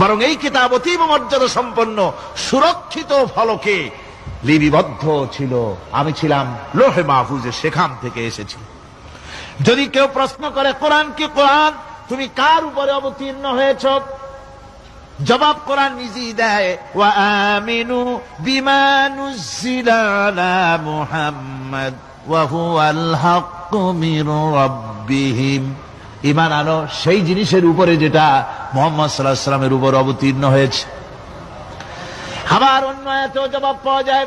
বরং এই কিতাব অতীব মর্যাদা সম্পন্ন, সুরক্ষিত ফলকে লিপিবদ্ধ ছিল। আমি ছিলাম লোহে মাহফুজে, সেখান থেকে এসেছি। যদি কেউ প্রশ্ন করে, কোরআন কি কোরআন? তুমি কার উপরে অবতীর্ণ হয়েছ? জবাব কোরআন নিজেই দেয়, ওয়া আমিনু বিমা নুজ্জিলা আলা মুহাম্মাদ, ওয়া হুয়াল হাক্কু মির ঈমান আনো, সেই জিনিসের উপরে যেটা মোহাম্মদ সাল্লাহ সাল্লামের উপর অবতীর্ণ হয়েছে। আবার অন্য এত জবাব পাওয়া যায়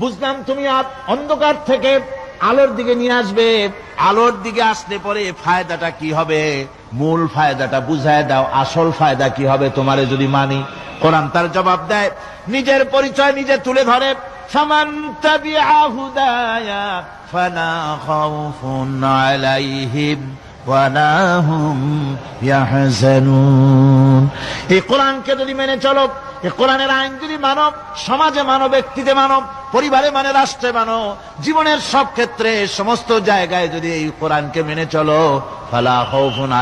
বুঝলাম তুমি অন্ধকার থেকে আলোর দিকে নিয়ে আসবে। আলোর দিকে আসলে পরে ফায়দাটা কি হবে? মূল ফায়দাটা বুঝায় দাও, আসল ফায়দা কি হবে তোমারে যদি মানি। কোরআন তার জবাব দেয়, নিজের পরিচয় নিজে তুলে ধরে এই কোরআনকে যদি মেনে চলো কোরআনের আইন যদি মানব, সমাজে মানো ব্যক্তিতে মানব, পরিবারে মানে রাষ্ট্রে মানো জীবনের সব ক্ষেত্রে সমস্ত জায়গায় যদি এই কোরআনকে মেনে চলো, ফালা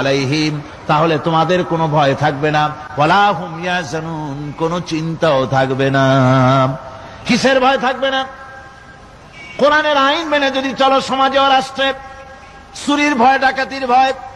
আলাইহিম, তাহলে তোমাদের কোনো ভয় থাকবে না। ওয়ালা হুম ইয়াহজানুন, কোনো চিন্তাও থাকবে না। কিসের ভয় থাকবে না? কোরআনের আইন মেনে যদি চলো সমাজে ও রাষ্ট্রে, চুরির ভয়, ডাকাতির ভয়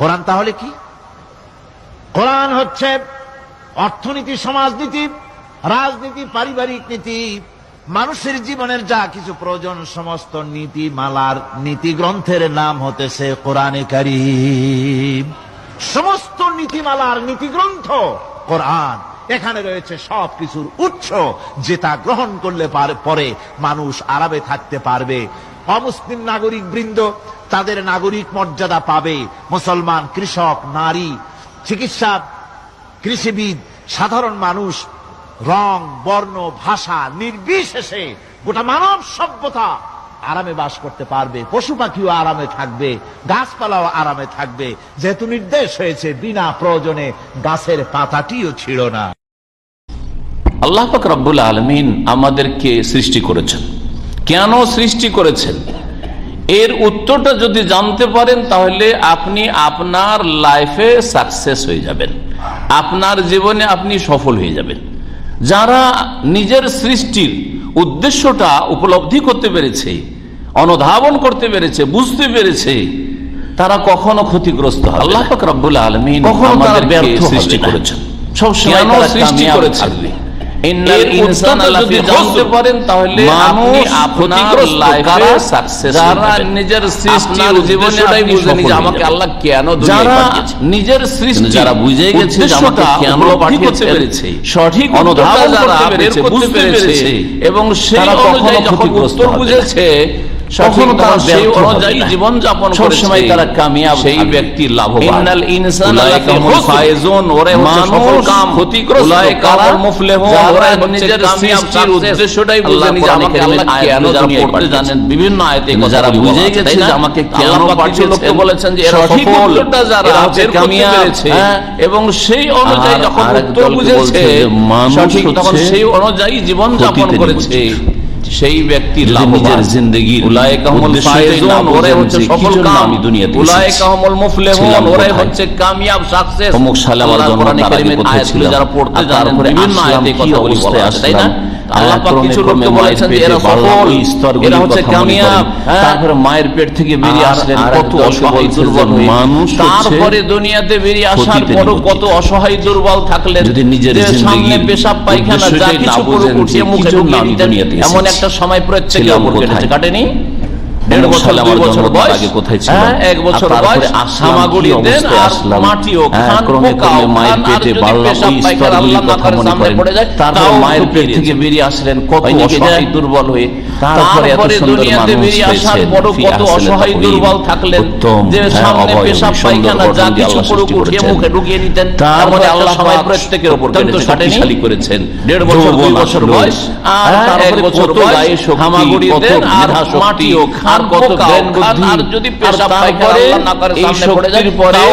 কোরআন তাহলে কি? কোরআন হচ্ছে অর্থনীতি, সমাজনীতি, রাজনীতি, পারিবারিক নীতি, মানুষের জীবনের যা কিছু প্রয়োজন, সমস্ত নীতি, মালার নীতি গ্রন্থের নাম হতেছে কোরআনে কারিম। সমস্ত নীতিমালার নীতি গ্রন্থ কোরআন। এখানে রয়েছে সব কিছুর উৎস যেটা গ্রহণ করলে পরে মানুষ আরামে থাকতে পারবে। অমুসলিম নাগরিক বৃন্দ তাদের নাগরিক মর্যাদা পাবে। মুসলমান, কৃষক, নারী, চিকিৎসা, কৃষিবিদ, সাধারণ মানুষ, রং, বর্ণ, ভাষা, নির্বিশেষে গোটা মানব সভ্যতা আরামে বাস করতে পারবে। পশু পাখিও আরামে থাকবে, গাছপালাও আরামে থাকবে। যেহেতু নির্দেশ হয়েছে, বিনা প্রয়োজনে গাছের পাতাটিও ছিল না। আল্লাহ পাক আলমিন আমাদেরকে সৃষ্টি করেছেন। কেন সৃষ্টি করেছেন? এর উত্তরটা যদি জানতে পারেন তাহলে আপনি আপনার লাইফে সাকসেস হয়ে যাবেন। আপনার জীবনে আপনি সফল হয়ে যাবেন। যারা নিজের সৃষ্টির উদ্দেশ্যটা উপলব্ধি করতে পেরেছে অনুধাবন করতে পেরেছে বুঝতে পেরেছে তারা কখনো ক্ষতিগ্রস্ত হবে আল্লাহ রব্বুল কখনো তারা ব্যর্থ সৃষ্টি করেছেন। সবসময় কেন তারা সৃষ্টি করেছেন? নিজের সৃষ্টির জীবনটাই বুঝে যে আমাকে আল্লাহ কেন যারা নিজের সৃষ্টি যারা বুঝে গেছে আমাকে কেন সঠিক অনুধাবন করতে পেরেছে, এবং সেই অনুযায়ী যখন উত্তর বুঝেছে কখনো তারা সেই অনুযায়ী জীবন যাপন সবসময় তারা কামিয়াব সেই ব্যক্তি লাভবান। ইন্নাল ইনসানা লাফি হুমুল খুসর। ফায়েজুন, ওরাই হচ্ছে মানুষ সফল কাম। ক্ষতিগ্রস্ত, উলাইকা কারা? হুমুল মুফলিহুন, যারা ওরাই হচ্ছে নিজের সৃষ্টির উদ্দেশ্যটাই আল্লাহ বুঝেনি আমাকে আল্লাহ কেন যারা পড়তে জানেন, বিভিন্ন আয়াতে যারা বুঝে গেছে যে আমাকে কেন পাঠিয়েছেন, বলেছেন যে এরা সফল, যারা বের করতে কামিয়াব, পেরেছে, হ্যাঁ, এবং সেই অনুযায়ী যখন উত্তর বুঝেছে মানুষ সঠিক তখন সেই অনুযায়ী জীবন যাপন করেছে। সেই ব্যক্তি লাভবান। ফায়েজুন, ওরাই হচ্ছে সফল কাম। আমি দুনিয়াতে এসেছি। মুফলিহুন, ওরাই হচ্ছে কামিয়াব সাকসেস অমুক সালে আমার জন্ম, তার আগে কোথায় ছিলাম? যারা পড়তে জানেন বিভিন্ন আয়াতে কি কথাগুলি বলা আছে, তাই না? মায়ের পেটে কথা। হ্যাঁ। মায়ের পেট থেকে বেরিয়ে আসলেন কত অসহায় দুর্বল মানুষ তারপরে দুনিয়াতে বেরিয়ে আসার নিমজ্জিত। কত অসহায় দুর্বল থাকলেন। যদি নিজের সামনে পেশাব পায়খানা যা কিছু মুখে এমন সময় প্রয়োগ কাটেনি। দেড় বছর আমার বছর বয়স। আগে কোথায় ছিলাম? হ্যাঁ, এক বছর বয়স। আসলাম, দেন আর মাটিও হ্যাঁ, খান ক্রমে পোকা ক্রমে ও মায়ের পেটে বাড়লাম, ওই না কথা মনে করেন। তারপরে মায়ের পেট থেকে বেরিয়ে আসলেন কত অসহায় দুর্বল হয়ে। তারপরে এত সুন্দর মানুষ ফি কত অসহায় দুর্বল থাকলেন যে হ্যাঁ, সামনে পেশাব পায়খানা যা কিছু পড়ুক উঠিয়ে মুখে ঢুকিয়ে নিতেন তারপরে আল্লাহ সবাই প্রত্যেকের উপর অত্যন্ত শক্তিশালী করেছেন। দেড় বছর দুই বছর বয়স আর এক বছর বয়স গায়ে হামাগুড়ি দেন আর মাটিও খান আর কত জ্ঞান বুদ্ধি আর যদি পেশাব পায়খানা আল্লাহ না করে সামনে পড়ে যায়, তাও